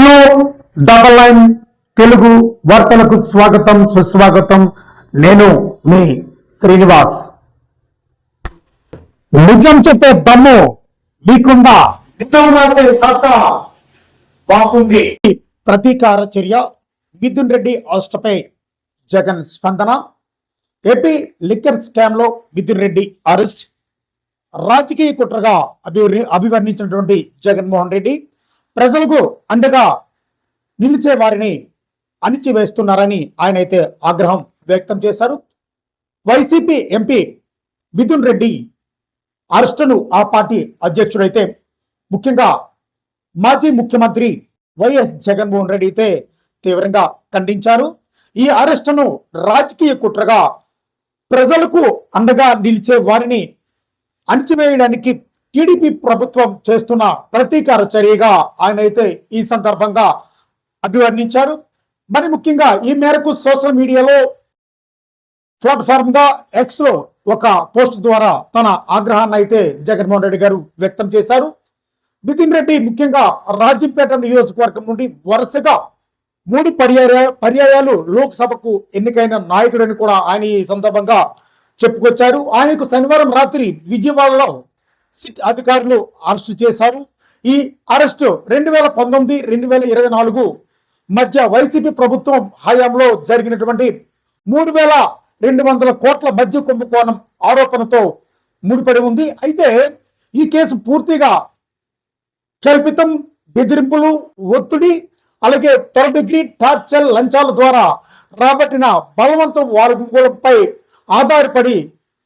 Queue double line Telugu వార్తలకు స్వాగతం సుస్వాగతం నేను మీ శ్రీనివాస్ నిజం చెప్పే దమ్ము మీకుందా నిజం మాటే సత్తా బాగుంది ప్రతీకార చర్య మిథున్ రెడ్డి అరెస్టుపై జగన్ స్పందన ఏపీ లిక్కర్ స్కామ్లో మిథున్ రెడ్డి అరెస్ట్ రాజకీయ కుట్రగా అభివర్ణి అభివర్ణించినటువంటి జగన్మోహన్ రెడ్డి ప్రజలకు అండగా నిలిచే వారిని అణిచివేస్తున్నారని ఆయన అయితే ఆగ్రహం వ్యక్తం చేశారు. వైసీపీ ఎంపీ మిథున్ రెడ్డి అరెస్టును ఆ పార్టీ అధ్యక్షుడైతే ముఖ్యంగా మాజీ ముఖ్యమంత్రి వైఎస్ జగన్మోహన్ రెడ్డి అయితే తీవ్రంగా ఖండించారు. ఈ అరెస్టును రాజకీయ కుట్రగా ప్రజలకు అండగా నిలిచే వారిని అణిచివేయడానికి టీడీపీ ప్రభుత్వం చేస్తున్న ప్రతీకార చర్యగా ఆయన అయితే ఈ సందర్భంగా అభివర్ణించారు. మరి ముఖ్యంగా ఈ మేరకు సోషల్ మీడియాలో ప్లాట్ఫామ్గా ఎక్స్లో ఒక పోస్ట్ ద్వారా తన ఆగ్రహాన్ని అయితే జగన్మోహన్ రెడ్డి గారు వ్యక్తం చేశారు. నితిన్ రెడ్డి ముఖ్యంగా రాజంపేట నియోజకవర్గం నుండి వరుసగా మూడు పర్యాయ పర్యాయాలు లోక్సభకు ఎన్నికైన నాయకుడని కూడా ఆయన ఈ సందర్భంగా చెప్పుకొచ్చారు. ఆయనకు శనివారం రాత్రి విజయవాడలో సిట్ అధికారులు అరెస్టు చేశారు. ఈ అరెస్టు రెండు వేల పంతొమ్మిది రెండు వేల ఇరవై నాలుగు మధ్య వైసీపీ ప్రభుత్వం హయాంలో జరిగినటువంటి మూడు వేల రెండు వందల కోట్ల మధ్య కుంభకోణం ఆరోపణతో ముడిపడి ఉంది. అయితే ఈ కేసు పూర్తిగా కల్పితం బెదిరింపులు ఒత్తిడి అలాగే తొల డిగ్రీ టార్చర్ లంచాల ద్వారా రాబట్టిన బలవంతం వాడుకోవడంపై ఆధారపడి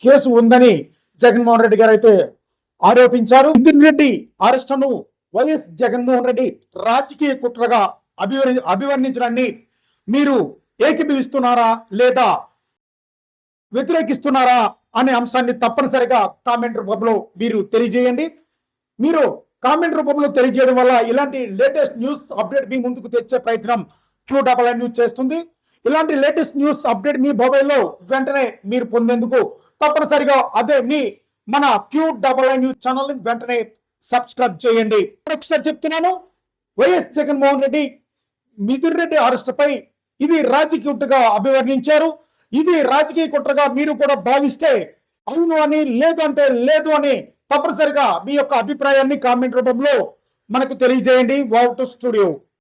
కేసు ఉందని జగన్మోహన్ రెడ్డి గారు అయితే ఆరోపించారు. నితిన్ రెడ్డి అరెస్టును వైఎస్ జగన్మోహన్ రెడ్డి రాజకీయ కుట్రగా అభివర్ణి అభివర్ణించడాన్ని మీరు ఏకీభవిస్తున్నారా లేదా వ్యతిరేకిస్తున్నారా అనే అంశాన్ని తప్పనిసరిగా కామెంట్ రూపంలో మీరు తెలియజేయండి. మీరు కామెంట్ రూపంలో తెలియజేయడం వల్ల ఇలాంటి లేటెస్ట్ న్యూస్ అప్డేట్ మీ ముందుకు తెచ్చే ప్రయత్నం క్యూ డబల్ న్యూస్ చేస్తుంది. ఇలాంటి లేటెస్ట్ న్యూస్ అప్డేట్ మీ మొబైల్లో వెంటనే మీరు పొందేందుకు తప్పనిసరిగా అదే మీ మన క్యూ డబల్ న్యూస్ ఛానల్ని వెంటనే సబ్స్క్రైబ్ చేయండి. ఒకసారి చెప్తున్నాను వైఎస్ జగన్మోహన్ రెడ్డి మిథున్ రెడ్డి అరెస్టుపై ఇది రాజకీయ కుట్రగా అభివర్ణించారు. ఇది రాజకీయ కుట్రగా మీరు కూడా భావిస్తే అవును అని లేదు అంటే లేదు అని తప్పనిసరిగా మీ యొక్క అభిప్రాయాన్ని కామెంట్ రూపంలో మనకు తెలియజేయండి. Wow to studio